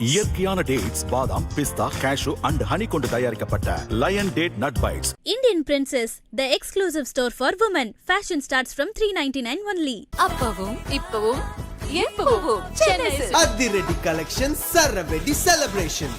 இயற்கையான டேட்ஸ் பாதாம் பிஸ்தா cash and honey கொண்டு தயாரிக்கப்பட்ட lion date nut bites Indian Princess, the exclusive store for women. Fashion starts from 399 only. அப்பவும் இப்பவும் எப்பவும். அதிரடி கலெக்ஷன் சரவெடி செலிப்ரேஷன்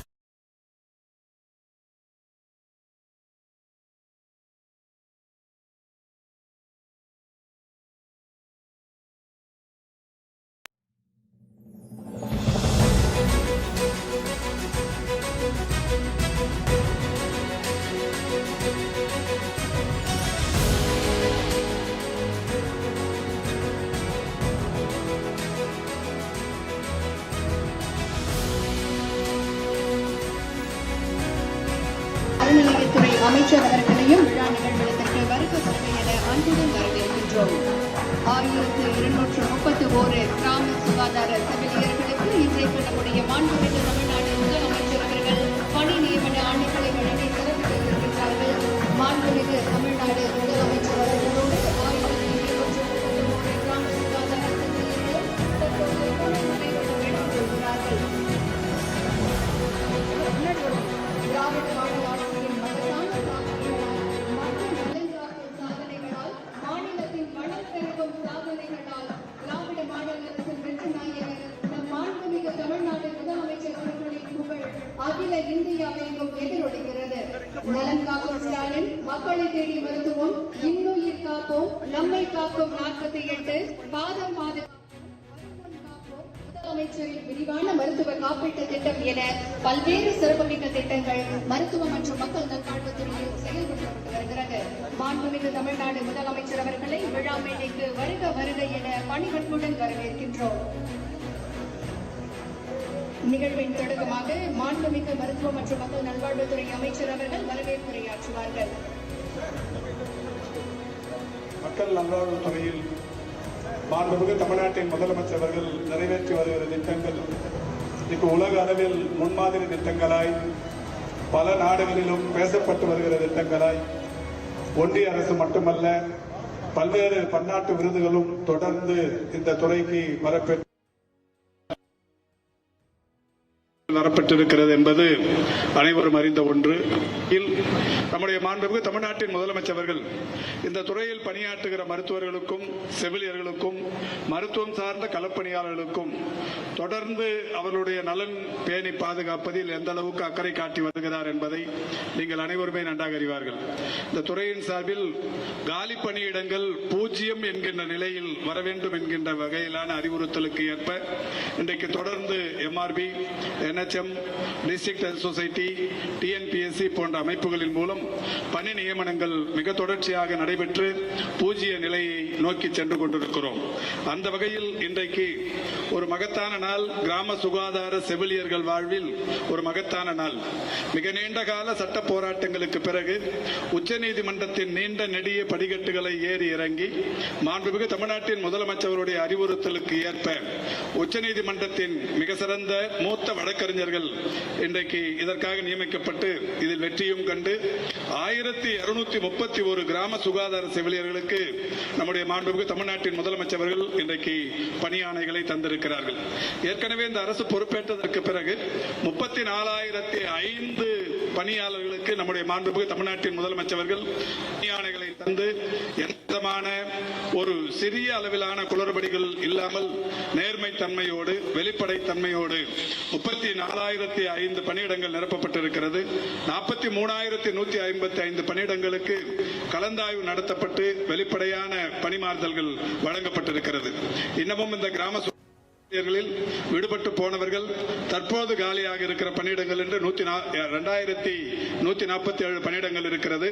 நம்முடைய மாண்புமிகு தமிழ்நாடு முதலமைச்சர் அவர்கள் பணி நியமன ஆணைகளை வழங்கி சிறப்பிக்க மாண்புமிகு தமிழ்நாடு முதலமைச்சர் அவர்களோடு ஆயிரத்து இருநூற்று முப்பத்தி சுகாதார தற்போது வேண்டும் திராவிட மக்களை தேடி மருத்துவம் இன்னுயிர் காப்போம். நம்மை காக்கும் நாற்பத்தி எட்டு. பாதம் பாதுகாப்பு முதலமைச்சரின் விரிவான மருத்துவ காப்பீட்டு திட்டம் என பல்வேறு சிறப்புமிக்க திட்டங்கள் மருத்துவ மற்றும் மக்கள் நல்வாழ்வுத்துறையில் செயல்படுத்தப்பட்டு வருகிறது. மாண்புமிகு தமிழ்நாடு முதலமைச்சர் அவர்களை விழா மேடைக்கு வருக வருக என பணிவன்புடன் வரவேற்கின்றோம். நிகழ்வின் தொடக்கமாக மாண்புமிகு மருத்துவ மற்றும் மக்கள் நல்வாழ்வுத்துறை அமைச்சர் அவர்கள் வரவேற்புரையாற்றுவார்கள். மக்கள் நல்வாழ்வு துறையில் மாண்புமிகு தமிழ்நாட்டின் முதலமைச்சர் அவர்கள் நிறைவேற்றி வருகிற திட்டங்கள் இப்போ உலக அளவில் முன்மாதிரி திட்டங்களாய் பல நாடுகளிலும் பேசப்பட்டு வருகிற திட்டங்களாய் ஒன்றிய அரசு மட்டுமல்ல பல்வேறு பன்னாட்டு விருதுகளும் தொடர்ந்து இந்த துறைக்கு வரப்பெற்று வரப்பட்டிருக்கிறது என்பது அனைவரும் அறிந்த ஒன்று. நம்முடைய மாண்புமிகு தமிழ்நாட்டின் முதலமைச்சர்கள் இந்த துறையில் பணியாற்றுகிற மருத்துவர்களுக்கும் செவிலியர்களுக்கும் மருத்துவம் சார்ந்த களப்பணியாளர்களுக்கும் தொடர்ந்து அவர்களுடைய நலன் பேணி பாதுகாப்பதில் எந்த அளவுக்கு அக்கறை காட்டி வருகிறார் என்பதை நீங்கள் அனைவருமே நன்றாக அறிவார்கள். இந்த துறையின் சார்பில் காலி பணியிடங்கள் பூஜ்ஜியம் என்கின்ற நிலையில் வர வேண்டும் என்கின்ற வகையிலான அறிவுறுத்தலுக்கு ஏற்ப இன்றைக்கு தொடர்ந்து எம்ஆர்பி என் NHM district health society TNPSC போன்ற அமைப்புகளின் மூலம் பணி நியமனங்கள் மிக தொடர்ச்சியாக நடைபெற்று பூஜ்ய நிலையை நோக்கி சென்று கொண்டிருக்கிறோம். அந்த வகையில் இன்றைக்கு ஒரு மகத்தான நாள். கிராம சுகாதார செவிலியர்கள் வாழ்வில் ஒரு மகத்தான நாள். மிக நீண்ட கால சட்ட போராட்டங்களுக்கு பிறகு உச்சநீதிமன்றத்தின் நீண்ட நெடிய படிக்கட்டுகளை ஏறி இறங்கி மாண்புமிகு தமிழ்நாட்டின் முதலமைச்சருடைய அறிவுறுத்தலுக்கு ஏற்ப உச்சநீதிமன்றத்தின் மிக சிறந்த மூத்த வழக்கறிஞர்கள் இன்றைக்கு இதற்காக நியமிக்கப்பட்டு இதில் வெற்றியும் கண்டு ஆயிரத்தி இருநூத்தி முப்பத்தி ஒரு கிராம சுகாதார செவிலியர்களுக்கு நம்முடைய மாண்புமிகு தமிழ்நாட்டின் முதலமைச்சர்கள் இன்றைக்கு பணியாணைகளை தந்திருக்கிறார்கள். ஏற்கனவே இந்த அரசு பொறுப்பேற்றதற்கு பிறகு முப்பத்தி நாலாயிரத்தி ஐந்து பணியாளர்களுக்கு நம்முடைய மாண்புமிகு தமிழ்நாட்டின் முதலமைச்சர்கள் பணியானைகளை தந்து எந்தமான ஒரு சிறிய அளவிலான குளறுபடிகள் இல்லாமல் நேர்மை தன்மையோடு வெளிப்படை தன்மையோடு முப்பத்தி நாலாயிரத்தி ஐந்து பணியிடங்கள் நிரப்பப்பட்டிருக்கிறது. நாற்பத்தி மூணாயிரத்தி நூத்தி ஐம்பத்தி ஐந்து பணியிடங்களுக்கு கலந்தாய்வு நடத்தப்பட்டு வெளிப்படையான பணிமாறுதல்கள் வழங்கப்பட்டிருக்கிறது. இன்னமும் இந்த கிராம ஊழியர்களில் விடுபட்டு போனவர்கள் தற்போது காலியாக இருக்கிற பணியிடங்கள் என்று நூத்தி ரெண்டாயிரத்தி நூத்தி நாற்பத்தி ஏழு பணியிடங்கள் இருக்கிறது.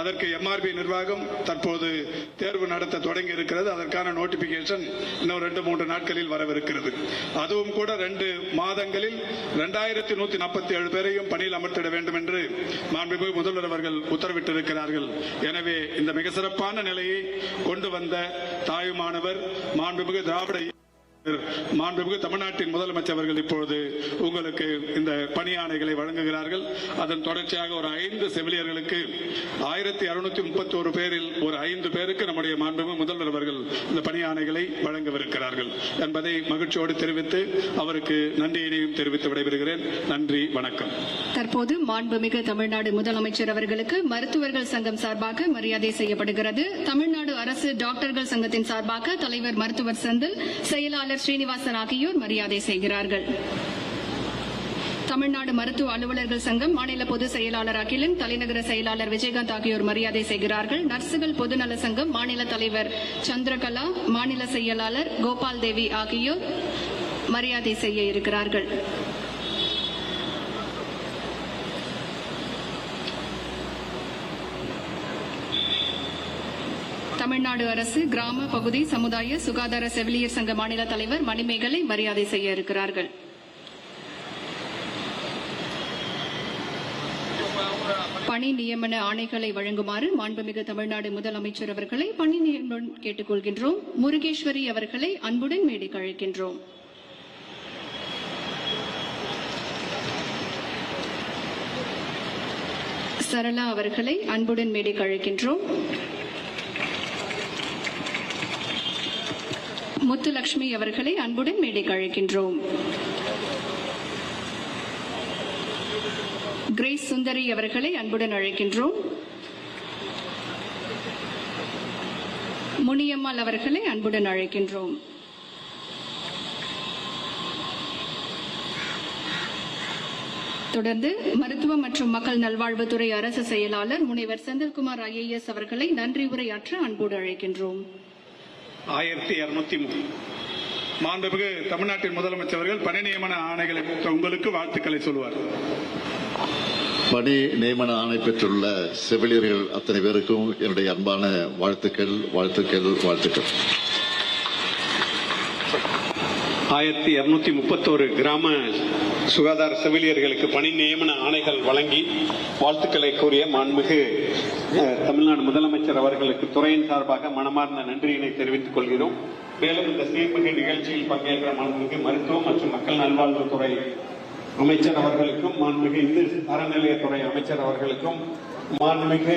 அதற்கு எம்ஆர்பி நிர்வாகம் தற்போது தேர்வு நடத்த தொடங்கி இருக்கிறது. அதற்கான நோட்டிபிகேஷன் இன்னும் ரெண்டு மூன்று நாட்களில் வரவிருக்கிறது. அதுவும் கூட ரெண்டு மாதங்களில் ரெண்டாயிரத்தி நூத்தி நாற்பத்தி ஏழு பேரையும் பணியில் அமர்த்திட வேண்டும் என்று மாண்புமிகு முதல்வர் அவர்கள் உத்தரவிட்டிருக்கிறார்கள். எனவே இந்த மிக சிறப்பான நிலையை கொண்டு வந்த தாயுமானவர் மாண்புமிகு திராவிட மாண்புமிகு தமிழ்நாட்டின் முதலமைச்சர் அவர்கள் இப்பொழுது உங்களுக்கு இந்த பணி வழங்குகிறார்கள். அதன் தொடர்ச்சியாக ஒரு ஐந்து செவிலியர்களுக்கு ஆயிரத்தி அறுநூத்தி முப்பத்தி ஒரு பேரில் ஒரு ஐந்து பேருக்கு நம்முடைய மாண்புமிகு முதல்வர் அவர்கள் இந்த பணி வழங்கவிருக்கிறார்கள் என்பதை மகிழ்ச்சியோடு தெரிவித்து அவருக்கு நன்றியினையும் தெரிவித்து விடைபெறுகிறேன். நன்றி வணக்கம். தற்போது மாண்புமிகு தமிழ்நாடு முதலமைச்சர் அவர்களுக்கு மருத்துவர்கள் சங்கம் சார்பாக மரியாதை செய்யப்படுகிறது. தமிழ்நாடு அரசு டாக்டர்கள் சங்கத்தின் சார்பாக தலைவர் மருத்துவர் செந்தில் செயலாளர் ஸ்ரீனிவாசன் ஆகியோர் மரியாதை செய்கிறார்கள். தமிழ்நாடு மருத்துவ அலுவலர்கள் சங்கம் மாநில பொதுச் செயலாளர் அகிலன் தலைநகர செயலாளர் விஜயகாந்த் ஆகியோர் மரியாதை செய்கிறார்கள். நர்சுகள் பொதுநல சங்கம் மாநில தலைவர் சந்திரகலா மாநில செயலாளர் கோபால் தேவி ஆகியோர் மரியாதை செய்ய இருக்கிறார்கள். தமிழ்நாடு அரசு கிராம பகுதி சமுதாய சுகாதார செவிலியர் சங்க மாநில தலைவர் மணிமேகலை மரியாதை செய்ய இருக்கிறார்கள். பணி நியமன ஆணைகளை வழங்குமாறு மாண்புமிகு தமிழ்நாடு முதலமைச்சர் அவர்களை பணி நியமனம் கேட்டுக்கொள்கின்றோம். முருகேஸ்வரி அவர்களை அன்புடன் மேடைக்கு அழைக்கின்றோம். சரளா அவர்களை அன்புடன் மேடைக்கு அழைக்கின்றோம். முத்துலட்சுமி அவர்களை அன்புடன் மேடைக்கு அழைக்கின்றோம். கிரேஸ் சுந்தரி அவர்களை அன்புடன் அழைக்கின்றோம். முனியம்மாள் அவர்களை அன்புடன் அழைக்கின்றோம். தொடர்ந்து மருத்துவ மற்றும் மக்கள் நல்வாழ்வுத்துறை அரசு செயலாளர் முனைவர் செந்தில்குமார் ஐஏஎஸ் அவர்களை நன்றி உரையாற்ற அன்போடு அழைக்கின்றோம். ஆயிரத்தி இருநூத்தி மாண்புமிகு தமிழ்நாட்டின் முதலமைச்சர் அவர்கள் பணி நியமன ஆணைகளை உங்களுக்கு வாழ்த்துக்களை சொல்வார் பணி நியமன ஆணை பெற்றுள்ள செவிலியர்கள் அத்தனை பேருக்கும் என்னுடைய அன்பான வாழ்த்துக்கள் வாழ்த்துக்கள் வாழ்த்துக்கள். ஆயிரத்தி இருநூத்தி முப்பத்தோரு கிராம சுகாதார செவிலியர்களுக்கு பணி நியமன ஆணைகள் வழங்கி வாழ்த்துக்களை கூறிய மாண்புமிகு தமிழ்நாடு முதலமைச்சர் அவர்களுக்கு துறையின் சார்பாக மனமார்ந்த நன்றியினை தெரிவித்துக் கொள்கிறோம். மேலும் இந்த சீர்மிகு நிகழ்ச்சியில் பங்கேற்ற மாண்புமிகு மருத்துவம் மற்றும் மக்கள் நல்வாழ்வுத்துறை அமைச்சர் அவர்களுக்கும் மாண்புமிகு இந்து அறநிலையத்துறை அமைச்சர் அவர்களுக்கும் மாண்புமிகு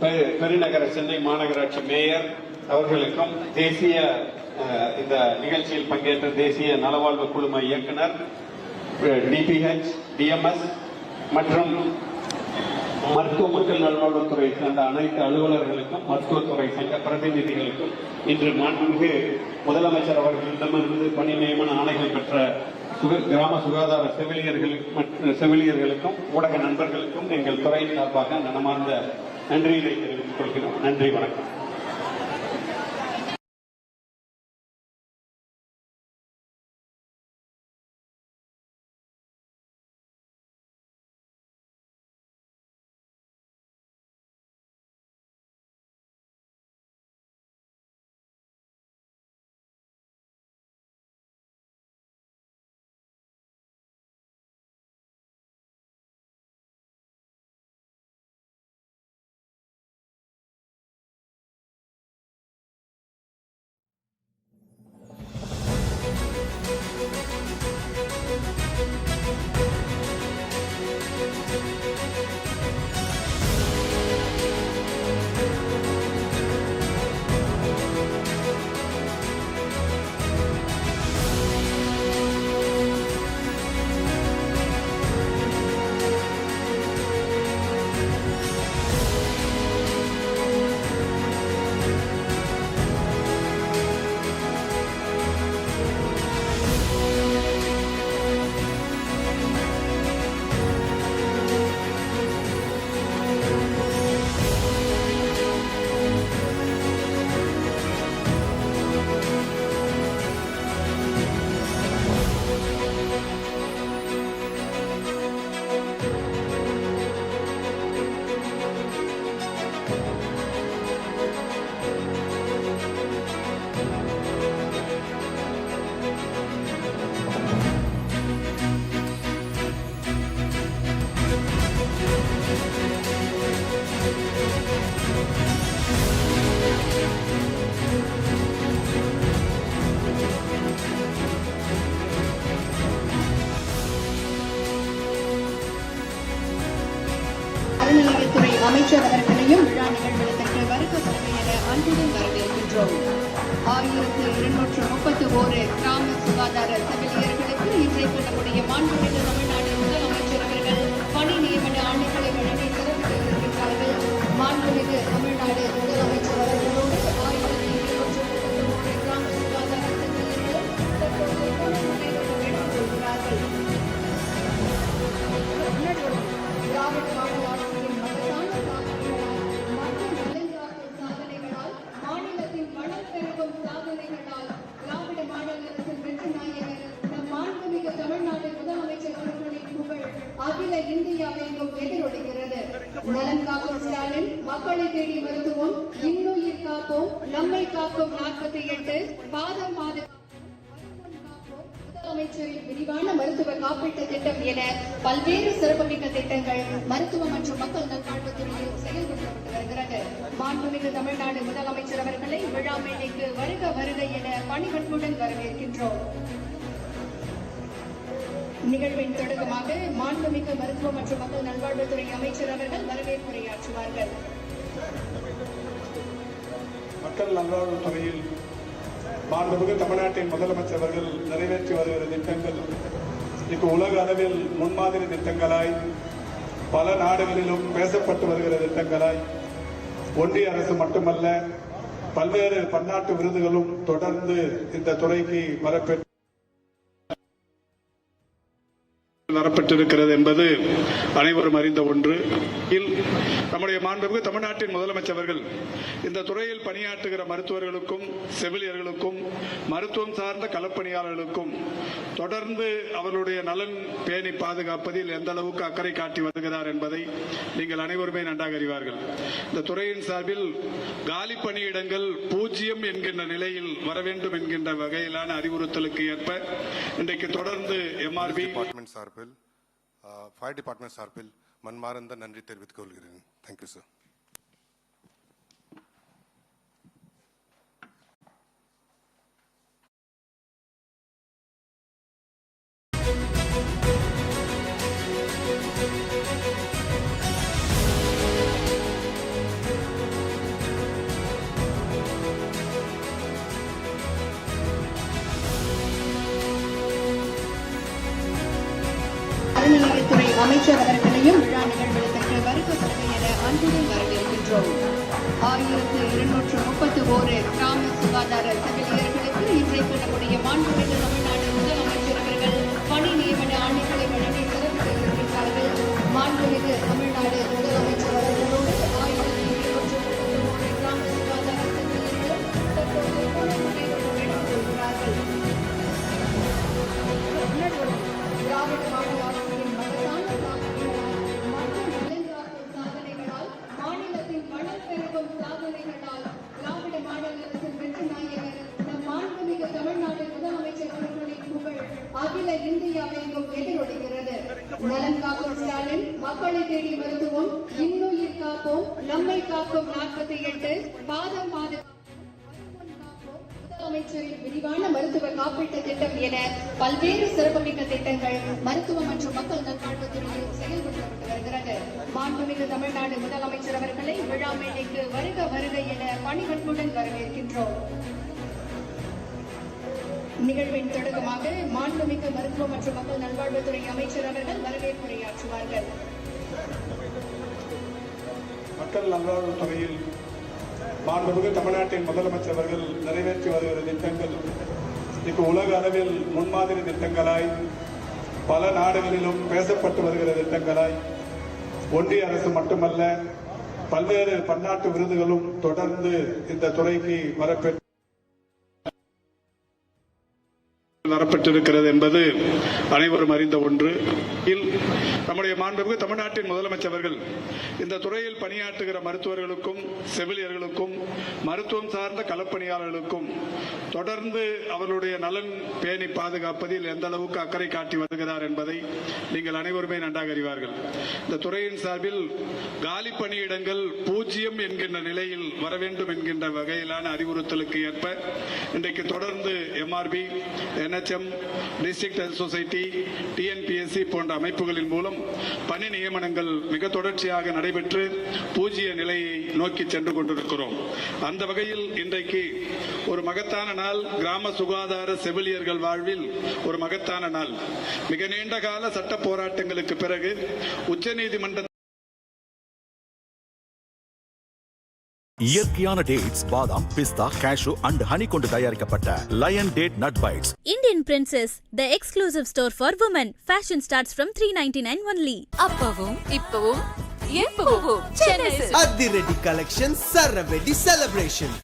பெ- பெருநகர சென்னை மாநகராட்சி மேயர் அவர்களுக்கும் தேசிய அஹ், இந்த நிகழ்ச்சியில் பங்கேற்ற தேசிய நலவாழ்வு குழும இயக்குனர் டிபிஹெச் டிஎம்எஸ் மற்றும் மருத்துவ மக்கள் நல்வாழ்வுத்துறை சேர்ந்த அனைத்து அலுவலர்களுக்கும் மருத்துவத்துறை சங்க பிரதிநிதிகளுக்கும் இன்று மாண்புமிகு முதலமைச்சர் அவர்களிடமிருந்து பணி நியமன ஆணைகள் பெற்ற கிராம சுகாதார செவிலியர்களுக்கு மற்றும் செவிலியர்களுக்கும் ஊடக நண்பர்களுக்கும் எங்கள் துறையின் சார்பாக நனமார்ந்த நன்றியினை தெரிவித்துக் கொள்கிறோம். நன்றி வணக்கம். அமைச்சர் அவர்களையும் விழா நிகழ்வுகளுக்கு வருக வருக என அன்புடன் வரவேற்கின்றோம். ஆயிரத்து இருநூற்று முப்பத்து ஓரு கிராம சுகாதார செவிலியர்களுக்கு இன்றைக்கு நம்முடைய மாண்புமிகு தமிழ்நாடு முதலமைச்சர் அவர்கள் பணி நியமன ஆணைகளை வழங்கி சிறப்பிக்க இருக்கின்றார்கள் மாண்புமிகு தமிழ்நாடு முதலமைச்சர் விரிவான மருத்துவ காப்பீட்டு திட்டம் என பல்வேறு சிறப்புமிக்க திட்டங்கள் மருத்துவ மற்றும் மக்கள் நல்வாழ்வுத்துறையில் செயல்படுத்தப்பட்டு வருகிறது மாண்புமிகு தமிழ்நாடு முதலமைச்சர் அவர்களை விழா மேடைக்கு வருக வருக என பணிவன்புடன் வரவேற்கின்றோம். நிகழ்வின் தொடக்கமாக மாண்புமிகு மருத்துவ மற்றும் மக்கள் நல்வாழ்வுத்துறை அமைச்சர் அவர்கள் வரவேற்புரையாற்றுவார்கள் மக்கள் நல்வாழ்வுத்துறையில் மாண்புமிகு தமிழ்நாட்டின் முதலமைச்சர் அவர்கள் நிறைவேற்றி வருகிற திட்டங்கள் இப்போ உலக அளவில் முன்மாதிரி திட்டங்களாய் பல நாடுகளிலும் பேசப்பட்டு வருகிற திட்டங்களாய் ஒன்றிய அரசு மட்டுமல்ல பல்வேறு பன்னாட்டு விருதுகளும் தொடர்ந்து இந்த துறைக்கு வரப்பெற்று தரப்பட்டிருக்கிறது என்பது அனைவரும் அறிந்த ஒன்று. நம்முடைய மாண்புமிகு தமிழ்நாட்டின் முதலமைச்சர்கள் இந்த துறையில் பணியாற்றுகிற மருத்துவர்களுக்கும் செவிலியர்களுக்கும் மருத்துவம் சார்ந்த களப்பணியாளர்களுக்கும் தொடர்ந்து அவர்களுடைய நலன் பேணி பாதுகாப்பதில் எந்த அளவுக்கு அக்கறை காட்டி வருகிறார் என்பதை நீங்கள் அனைவருமே நன்றாக அறிவார்கள். இந்த துறையின் சார்பில் காலி பணியிடங்கள் பூஜ்ஜியம் என்கின்ற நிலையில் வர வேண்டும் என்கின்ற வகையிலான அறிவுறுத்தலுக்கு ஏற்ப இன்றைக்கு தொடர்ந்து எம்ஆர்பி டிபார்ட்மெண்ட் சார்பில் ஃபயர் டிபார்ட்மெண்ட் சார்பில் மன்மார்ந்த நன்றி தெரிவித்துக் கொள்கிறேன். தேங்க்யூ சார் இன்றைக்கு மாண்புமிகு தமிழ்நாடு முதலமைச்சர் அவர்கள் பணி நியமன ஆணைகளை வழங்கி சிறப்பு இருக்கின்றார்கள் மாண்புமிகு தமிழ்நாடு நலன் காக்கும் ஸ்டாலின் மக்களை தேடி மருத்துவம் இன்னுயிர் காப்போம். நம்மை காக்கும் நாற்பத்தி எட்டு. பாதம் பாதுகாப்பு முதலமைச்சரின் விரிவான மருத்துவ காப்பீட்டு திட்டம் என பல்வேறு சிறப்புமிக்க திட்டங்கள் மருத்துவ மற்றும் மக்கள் நல்வாழ்வுத்துறையில் செயல்படுத்தப்பட்டு வருகிறது. மாண்புமிகு தமிழ்நாடு முதலமைச்சர் அவர்களை விழா மேடைக்கு வருக வருக என பணிவன்புடன் வரவேற்கின்றோம். நிகழ்வின் தொடக்கமாக மாண்புமிகு மருத்துவ மற்றும் மக்கள் நல்வாழ்வுத்துறை அமைச்சர் அவர்கள் வரவேற்புரையாற்றுவார்கள். மக்கள் நல்வாழ்வுத்துறையில் மாண்புமிகு தமிழ்நாட்டின் முதலமைச்சர் அவர்கள் நிறைவேற்றி வருகிற திட்டங்கள். இப்போ உலக அளவில் முன்மாதிரி திட்டங்களாய் பல நாடுகளிலும் பேசப்பட்டு வருகிற திட்டங்களாய் ஒன்றிய அரசு மட்டுமல்ல பல்வேறு பன்னாட்டு விருதுகளும் தொடர்ந்து இந்த துறைக்கு வரப்பெற்று தரப்பட்டிருக்கிறது என்பது அனைவரும் அறிந்த ஒன்று. நம்முடைய மாண்புமிகு தமிழ்நாட்டின் முதலமைச்சர்கள் இந்த துறையில் பணியாற்றுகிற மருத்துவர்களுக்கும் செவிலியர்களுக்கும் மருத்துவம் சார்ந்த களப்பணியாளர்களுக்கும் தொடர்ந்து அவர்களுடைய நலன் பேணி பாதுகாப்பதில் எந்த அளவுக்கு அக்கறை காட்டி வருகிறார் என்பதை நீங்கள் அனைவருமே நன்றாக அறிவார்கள். இந்த துறையின் சார்பில் காலி பணியிடங்கள் பூஜ்ஜியம் என்கின்ற நிலையில் வர வேண்டும் என்கின்ற வகையிலான அறிவுறுத்தலுக்கு ஏற்ப இன்றைக்கு தொடர்ந்து MRB NS NHM district health society TNPSC போன்ற அமைப்புகளின் மூலம் பணி நியமனங்கள் மிக தொடர்ச்சியாக நடைபெற்று பூஜ்ய நிலையை நோக்கி சென்று கொண்டிருக்கிறோம். அந்த வகையில் இன்றைக்கு ஒரு மகத்தான நாள். கிராம சுகாதார செவிலியர்கள் வாழ்வில் ஒரு மகத்தான நாள். மிக நீண்ட கால சட்ட போராட்டங்களுக்கு பிறகு உச்சநீதிமன்ற இயற்கையான டேட்ஸ் பாதாம் பிஸ்தா கேஷு அண்ட் ஹனி கொண்டு தயாரிக்கப்பட்ட lion date nut bites Indian Princess, the exclusive store for women. Fashion starts from 399 only. அப்பவும் இப்பவும் எப்பவும். அதிரடி கலெக்ஷன் சரவெடி செலிப்ரேஷன்